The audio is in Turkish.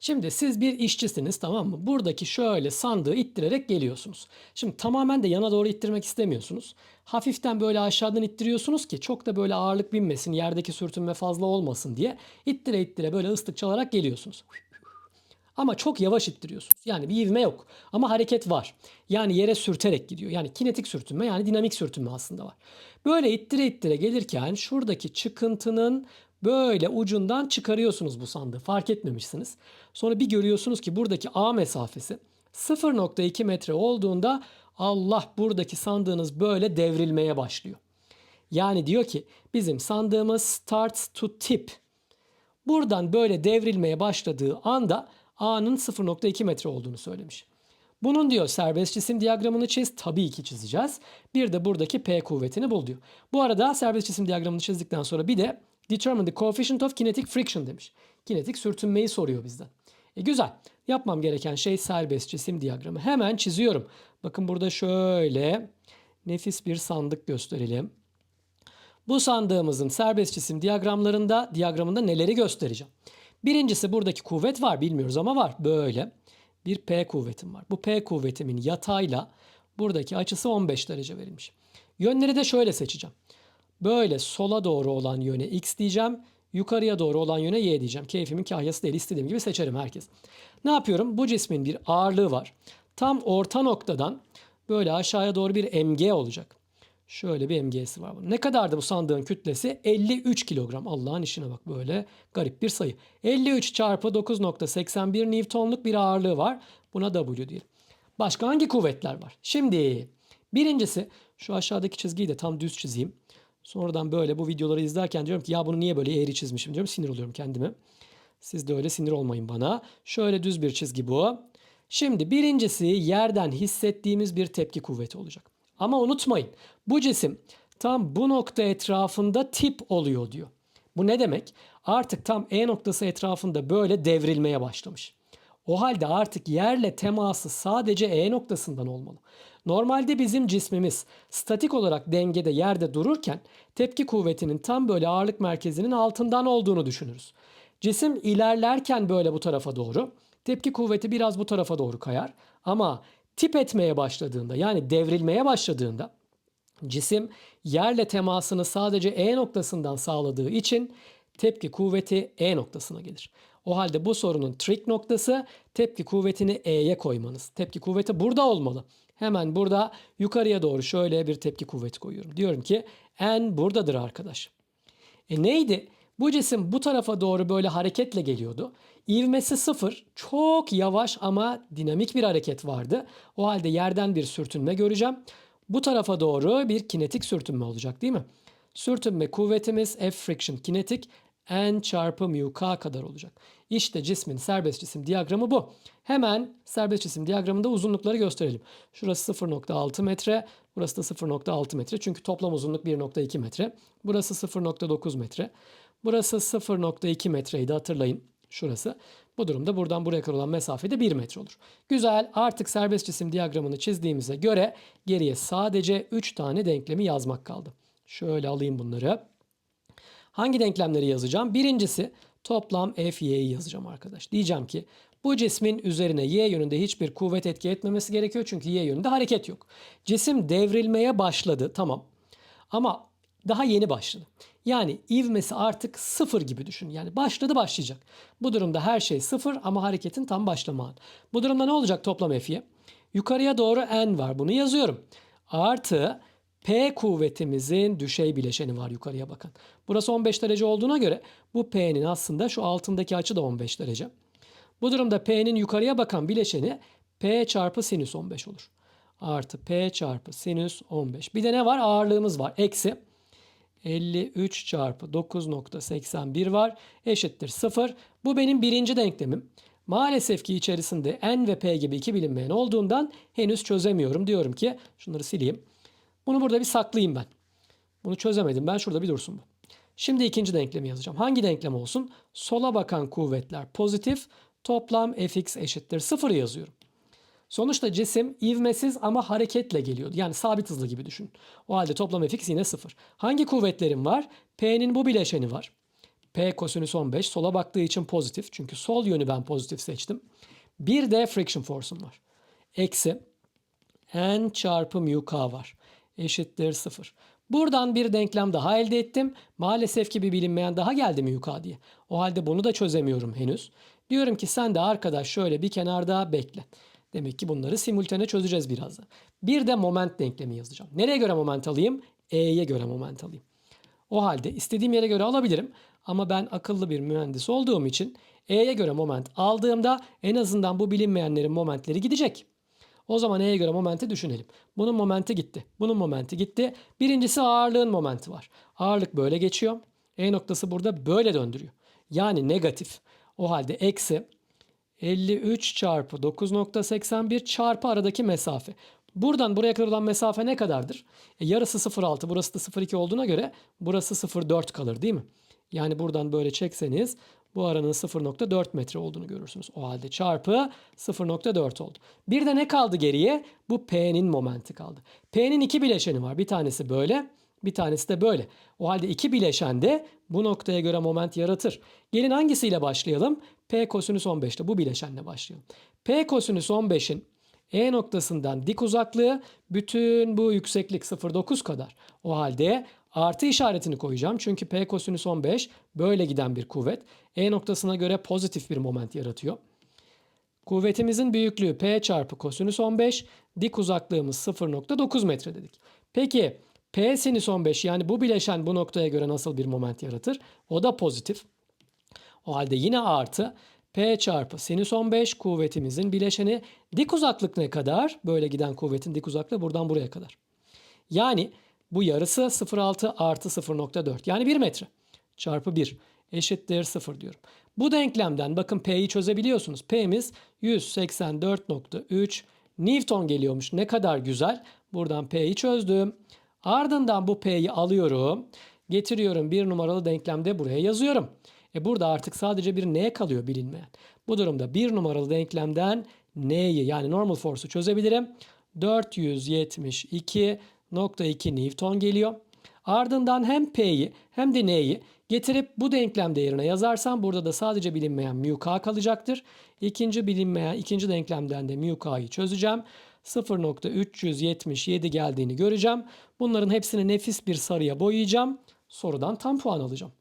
Şimdi siz bir işçisiniz tamam mı? Buradaki şöyle sandığı ittirerek geliyorsunuz. Şimdi tamamen de yana doğru ittirmek istemiyorsunuz. Hafiften böyle aşağıdan ittiriyorsunuz ki çok da böyle ağırlık binmesin, yerdeki sürtünme fazla olmasın diye ittire ittire böyle ıslık çalarak geliyorsunuz. Ama çok yavaş ittiriyorsunuz. Yani bir ivme yok. Ama hareket var. Yani yere sürterek gidiyor. Yani kinetik sürtünme yani dinamik sürtünme aslında var. Böyle ittire ittire gelirken şuradaki çıkıntının böyle ucundan çıkarıyorsunuz bu sandığı. Fark etmemişsiniz. Sonra bir görüyorsunuz ki buradaki A mesafesi 0.2 metre olduğunda Allah buradaki sandığınız böyle devrilmeye başlıyor. Yani diyor ki bizim sandığımız starts to tip. Buradan böyle devrilmeye başladığı anda A'nın 0.2 metre olduğunu söylemiş. Bunun diyor serbest cisim diyagramını çiz. Tabii ki çizeceğiz. Bir de buradaki P kuvvetini bul diyor. Bu arada serbest cisim diyagramını çizdikten sonra bir de determine the coefficient of kinetic friction demiş. Kinetik sürtünmeyi soruyor bizden. E güzel. Yapmam gereken şey serbest cisim diyagramı. Hemen çiziyorum. Bakın burada şöyle nefis bir sandık gösterelim. Bu sandığımızın serbest cisim diyagramlarında diyagramında neleri göstereceğim? Birincisi buradaki kuvvet var bilmiyoruz ama var. Böyle bir P kuvvetim var. Bu P kuvvetimin yatayla buradaki açısı 15 derece verilmiş. Yönleri de şöyle seçeceğim. Böyle sola doğru olan yöne x diyeceğim. Yukarıya doğru olan yöne y diyeceğim. Keyfimin kahyası değil istediğim gibi seçerim herkes. Ne yapıyorum? Bu cismin bir ağırlığı var. Tam orta noktadan böyle aşağıya doğru bir mg olacak. Şöyle bir MG'si var bunun. Ne kadardı bu sandığın kütlesi? 53 kilogram. Allah'ın işine bak böyle garip bir sayı. 53 çarpı 9.81 Newton'luk bir ağırlığı var. Buna W diyelim. Başka hangi kuvvetler var? Şimdi birincisi şu aşağıdaki çizgiyi de tam düz çizeyim. Sonradan böyle bu videoları izlerken diyorum ki ya bunu niye böyle eğri çizmişim diyorum. Sinir oluyorum kendime. Siz de öyle sinir olmayın bana. Şöyle düz bir çizgi bu. Şimdi birincisi yerden hissettiğimiz bir tepki kuvveti olacak. Ama unutmayın bu cisim tam bu nokta etrafında tip oluyor diyor. Bu ne demek? Artık tam E noktası etrafında böyle devrilmeye başlamış. O halde artık yerle teması sadece E noktasından olmalı. Normalde bizim cismimiz statik olarak dengede yerde dururken tepki kuvvetinin tam böyle ağırlık merkezinin altından olduğunu düşünürüz. Cisim ilerlerken böyle bu tarafa doğru, tepki kuvveti biraz bu tarafa doğru kayar. Ama tip etmeye başladığında yani devrilmeye başladığında cisim yerle temasını sadece E noktasından sağladığı için tepki kuvveti E noktasına gelir. O halde bu sorunun trik noktası tepki kuvvetini E'ye koymanız. Tepki kuvveti burada olmalı. Hemen burada yukarıya doğru şöyle bir tepki kuvveti koyuyorum. Diyorum ki N buradadır arkadaş. E neydi? Bu cisim bu tarafa doğru böyle hareketle geliyordu. İvmesi sıfır. Çok yavaş ama dinamik bir hareket vardı. O halde yerden bir sürtünme göreceğim. Bu tarafa doğru bir kinetik sürtünme olacak değil mi? Sürtünme kuvvetimiz F friction kinetik N çarpı mu K kadar olacak. İşte cismin serbest cisim diyagramı bu. Hemen serbest cisim diyagramında uzunlukları gösterelim. Şurası 0.6 metre, burası da 0.6 metre. Çünkü toplam uzunluk 1.2 metre. Burası 0.9 metre. Burası 0.2 metreydi hatırlayın. Şurası. Bu durumda buradan buraya kadar olan mesafede 1 metre olur. Güzel. Artık serbest cisim diyagramını çizdiğimize göre geriye sadece 3 tane denklemi yazmak kaldı. Şöyle alayım bunları. Hangi denklemleri yazacağım? Birincisi toplam FY'yi yazacağım arkadaş. Diyeceğim ki bu cismin üzerine y yönünde hiçbir kuvvet etki etmemesi gerekiyor çünkü y yönünde hareket yok. Cisim devrilmeye başladı tamam ama daha yeni başladı. Yani ivmesi artık sıfır gibi düşün. Yani başladı başlayacak. Bu durumda her şey sıfır ama hareketin tam başlama anı. Bu durumda ne olacak toplam F'ye? Yukarıya doğru n var. Bunu yazıyorum. Artı P kuvvetimizin düşey bileşeni var yukarıya bakın. Burası 15 derece olduğuna göre bu P'nin aslında şu altındaki açı da 15 derece. Bu durumda P'nin yukarıya bakan bileşeni P çarpı sinüs 15 olur. Artı P çarpı sinüs 15. Bir de ne var? Ağırlığımız var. Eksi 53 çarpı 9.81 var. Eşittir 0. Bu benim birinci denklemim. Maalesef ki içerisinde n ve p gibi iki bilinmeyen olduğundan henüz çözemiyorum. Diyorum ki şunları sileyim. Bunu burada bir saklayayım ben. Bunu çözemedim ben. Şurada bir dursun bu. Şimdi ikinci denklemi yazacağım. Hangi denklem olsun? Sola bakan kuvvetler pozitif. Toplam fx eşittir 0 yazıyorum. Sonuçta cisim ivmesiz ama hareketle geliyordu. Yani sabit hızlı gibi düşün. O halde toplam fx yine 0. Hangi kuvvetlerim var? P'nin bu bileşeni var. P kosinüs 15 sola baktığı için pozitif. Çünkü sol yönü ben pozitif seçtim. Bir de friction force'um var. Eksi n çarpı mu k var. Eşittir 0. Buradan bir denklem daha elde ettim. Maalesef ki bir bilinmeyen daha geldi mu k diye. O halde bunu da çözemiyorum henüz. Diyorum ki sen de arkadaş şöyle bir kenarda bekle. Demek ki bunları simultane çözeceğiz birazdan. Bir de moment denklemi yazacağım. Nereye göre moment alayım? E'ye göre moment alayım. O halde istediğim yere göre alabilirim. Ama ben akıllı bir mühendis olduğum için E'ye göre moment aldığımda en azından bu bilinmeyenlerin momentleri gidecek. O zaman E'ye göre momenti düşünelim. Bunun momenti gitti. Bunun momenti gitti. Birincisi ağırlığın momenti var. Ağırlık böyle geçiyor. E noktası burada böyle döndürüyor. Yani negatif. O halde eksi 53 çarpı 9.81 çarpı aradaki mesafe. Buradan buraya kadar olan mesafe ne kadardır? E, yarısı 0.6 burası da 0.2 olduğuna göre burası 0.4 kalır değil mi? Yani buradan böyle çekseniz bu aranın 0.4 metre olduğunu görürsünüz. O halde çarpı 0.4 oldu. Bir de ne kaldı geriye? Bu P'nin momenti kaldı. P'nin iki bileşeni var. Bir tanesi böyle, bir tanesi de böyle. O halde iki bileşen de bu noktaya göre moment yaratır. Gelin hangisiyle başlayalım? P kosinüs 15'te bu bileşenle başlayalım. P kosinüs 15'in E noktasından dik uzaklığı bütün bu yükseklik 0.9 kadar. O halde artı işaretini koyacağım. Çünkü P kosinüs 15 böyle giden bir kuvvet. E noktasına göre pozitif bir moment yaratıyor. Kuvvetimizin büyüklüğü P çarpı kosinüs 15, dik uzaklığımız 0.9 metre dedik. Peki P sinüs 15 yani bu bileşen bu noktaya göre nasıl bir moment yaratır? O da pozitif. O halde yine artı P çarpı sinüs 15 kuvvetimizin bileşeni dik uzaklık ne kadar? Böyle giden kuvvetin dik uzaklığı buradan buraya kadar. Yani bu yarısı 0.6 artı 0.4 yani 1 metre çarpı 1 eşittir 0 diyorum. Bu denklemden bakın P'yi çözebiliyorsunuz. P'miz 184.3 Newton geliyormuş. Ne kadar güzel. Buradan P'yi çözdüm. Ardından bu P'yi alıyorum. Getiriyorum bir numaralı denklemde buraya yazıyorum. E burada artık sadece bir N kalıyor bilinmeyen. Bu durumda bir numaralı denklemden N'yi yani normal force'u çözebilirim. 472.2 Newton geliyor. Ardından hem P'yi hem de N'yi getirip bu denklem değerine yazarsam burada da sadece bilinmeyen mu k kalacaktır. İkinci bilinmeyen ikinci denklemden de mu çözeceğim. 0.377 geldiğini göreceğim. Bunların hepsini nefis bir sarıya boyayacağım. Sorudan tam puan alacağım.